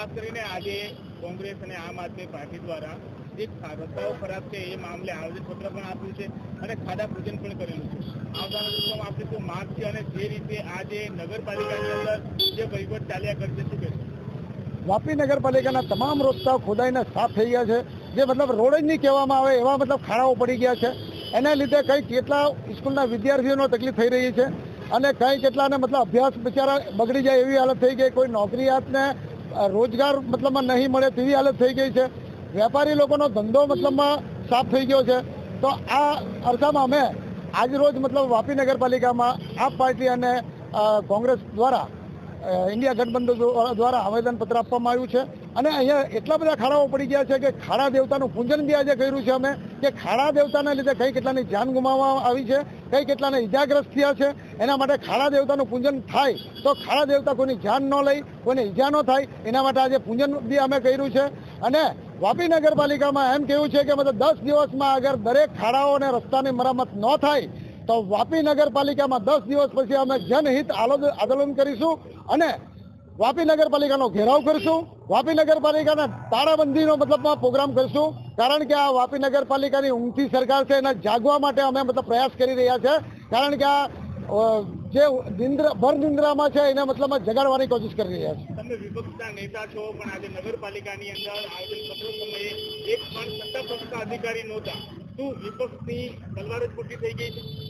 ખાસ કરીને આજે કોંગ્રેસ અને આમ આદમી પાર્ટી દ્વારા જે રસ્તાઓ ખરાબ છે એ મામલે આવેદનપત્ર પણ આપ્યું છે અને ખાડા પૂજન પણ કરેલું છે. આવનારા દિવસોમાં આપણે શું માંગ અને જે રીતે આજે નગરપાલિકાની અંદર જે વહીવટ ચાલ્યા કરશે શું કહેશો? વાપી નગરપાલિકાના તમામ રસ્તાઓ ખોદાઈને સાફ થઈ ગયા છે જે મતલબ રોડ જ નહીં કહેવામાં આવે એવા મતલબ ખાડાઓ પડી ગયા છે. એના લીધે કંઈ કેટલા સ્કૂલના વિદ્યાર્થીઓનો તકલીફ થઈ રહી છે અને કંઈ કેટલાને મતલબ અભ્યાસ બિચારા બગડી જાય એવી હાલત થઈ ગઈ કોઈ નોકરીયાતને અ, રોજગાર મતલબમાં નહીં મળે તેવી હાલત થઈ ગઈ છે. વેપારી લોકોનો ધંધો મતલબમાં સાફ થઈ ગયો છે. તો આ અરસામાં અમે આજરોજ મતલબ વાપી નગરપાલિકામાં આપ પાર્ટી અને કોંગ્રેસ દ્વારા ઇન્ડિયા ગઠબંધન દ્વારા આવેદનપત્ર આપવામાં આવ્યું છે. અને અહીંયા એટલા બધા ખાડાઓ પડી ગયા છે કે ખાડા દેવતાનું પૂજન બી આજે કર્યું છે અમે, કે ખાડા દેવતાના લીધે કઈ કેટલાની જાન ગુમાવવામાં આવી છે, કઈ કેટલાને ઈજાગ્રસ્ત થયા છે. એના માટે ખાડા દેવતાનું પૂજન થાય તો ખાડા દેવતા કોઈની જાન ન લઈ, કોઈને ઈજા ન થાય, એના માટે આજે પૂજન બી અમે કર્યું છે. અને વાપી નગરપાલિકામાં એમ કેવું છે કે મતલબ દસ દિવસમાં અગર દરેક ખાડાઓ અને રસ્તાની મરામત ન થાય તો વાપી નગરપાલિકામાં દસ દિવસ પછી અમે જનહિત આંદોલન કરીશું અને વાપી નગરપાલિકાનો ઘેરાવ કરીશું. વાપી નગરપાલિકાના તાળાબંધીનો મતલબમાં પ્રોગ્રામ કરીશું. કારણ કે આ વાપી નગરપાલિકાની ઊંઘતી સરકાર છે એને જાગવા માટે અમે મતલબ પ્રયાસ કરી રહ્યા છે. કારણ કે આ જે નિંદ્રા, ભર નિંદ્રામાં છે એને મતલબમાં જગાડવાની કોશિશ કરી રહ્યા છે અધિકારી નહોતા. છે?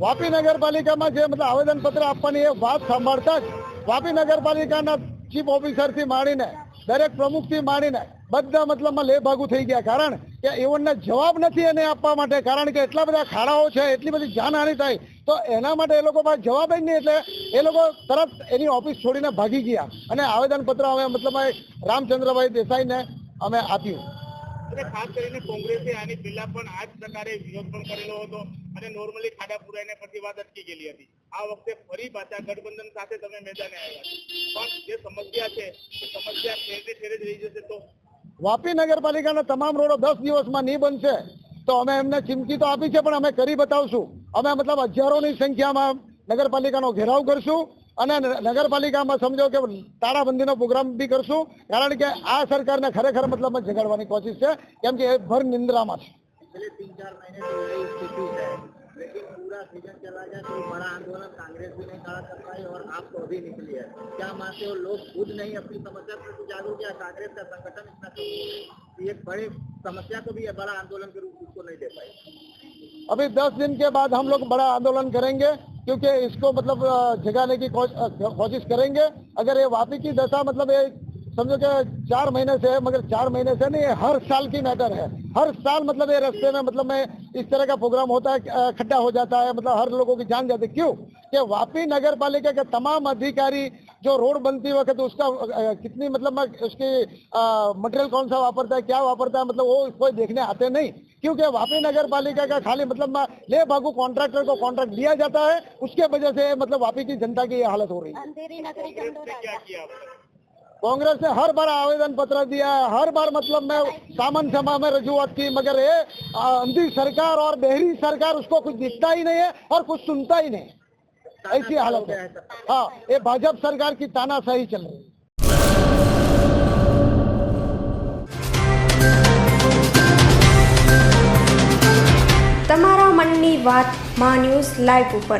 વાપી નગરપાલિકામાં જે મતલબ આવેદનપત્ર આપવાની એ વાત સાંભળતા જ વાપી નગરપાલિકાના ચીફ ઓફિસરથી માંડીને દરેક પ્રમુખથી માંડીને બધા મતલબમાં લેભાગુ થઈ ગયા. કારણ કે એવોને જવાબ નથી એને આપવા માટે. કારણ કે એટલા બધા ખાડાઓ છે, એટલી બધી જાનહાનિ થાય, તો એના માટે એ લોકો પાસે જવાબ જ નહીં. એટલે એ લોકો તરત એની ઓફિસ છોડીને ભાગી ગયા. અને આવેદનપત્ર અમે મતલબ રામચંદ્રભાઈ દેસાઈને અમે આપ્યું. અને ખાસ કરીને કોંગ્રેસે આની પહેલા પણ આ જ પ્રકારે વિરોધ પણ કરેલો હતો અને નોર્મલી ખાડા પુરાઈને પછી વાત અટકી ગયેલી હતી. આ વખતે ફરી પાછા ગઠબંધન સાથે તમે મેદાને આવ્યા પણ જે સમસ્યા છે, એ સમસ્યા ઠેરે ઠેરે રહી જશે તો? વાપી નગરપાલિકાના તમામ રોડો દસ દિવસમાં નહીં બનશે, તો અમે એમને ચીમકી તો આપી છે, પણ અમે કરી બતાવશું. અમે મતલબ હજારોની સંખ્યામાં નગરપાલિકાનો ઘેરાવ કરશું. અને ન- નગરપાલિકામાં સમજો કે તાળાબંધીનો પ્રોગ્રામ બી કરશું કારણ કે આ સરકારને ખરેખર મતલબમાં જગાડવાની કોશિશ છે કેમ કે એ ભર નિંદ્રામાં છે पिछले तीन चार महीने से यही स्थिति है लेकिन पूरा सीजन चला गया कोई बड़ा आंदोलन कांग्रेस भी नहीं खड़ा कर पाई और आप तो अभी निकली है क्या मानते हो लोग खुद नहीं अपनी समस्या के प्रति जागरूक या कांग्रेस का संगठन इतना कमजोर है कि एक बड़े समस्या को भी ये बड़ा आंदोलन के रूप में उसको नहीं दे पाई अभी दस दिन के बाद हम लोग बड़ा आंदोलन करेंगे क्योंकि इसको मतलब अ, जगाने की कोश- अ, कोशिश करेंगे अगर ये वापी की दशा मतलब ये समझो कि चार महीने से है मगर चार महीने से नहीं ये हर साल की मैटर है। हर साल मतलब ये रास्ते में मतलब में इस तरह का प्रोग्राम होता है खड्डा हो जाता है मतलब हर लोगों की जान जाती है। क्यों? कि वापी नगर पालिका के तमाम अधिकारी जो रोड बनती वक्त उसका कितनी मतलब में उसकी मटेरियल कौन सा वापरता है क्या वापरता है मतलब वो कोई देखने आते नहीं। क्योंकि वापी नगर पालिका का खाली मतलब में ले भागू कॉन्ट्रैक्टर को कॉन्ट्रैक्ट दिया जाता है उसके वजह से मतलब वापी की जनता की ये हालत हो रही है। कांग्रेस ने हर बार आवेदन पत्र दिया है हर बार मतलब मैं सामन सभा में रजूआत की मगर ये आ, अंधी सरकार और बहरी सरकार उसको कुछ दिखता ही नहीं है और कुछ सुनता ही नहीं ऐसी हालत है हाँ ये भाजपा सरकार की तानाशाही चल रही है તમારા મનની વાત મા ન્યૂઝ લાઈવ ઉપર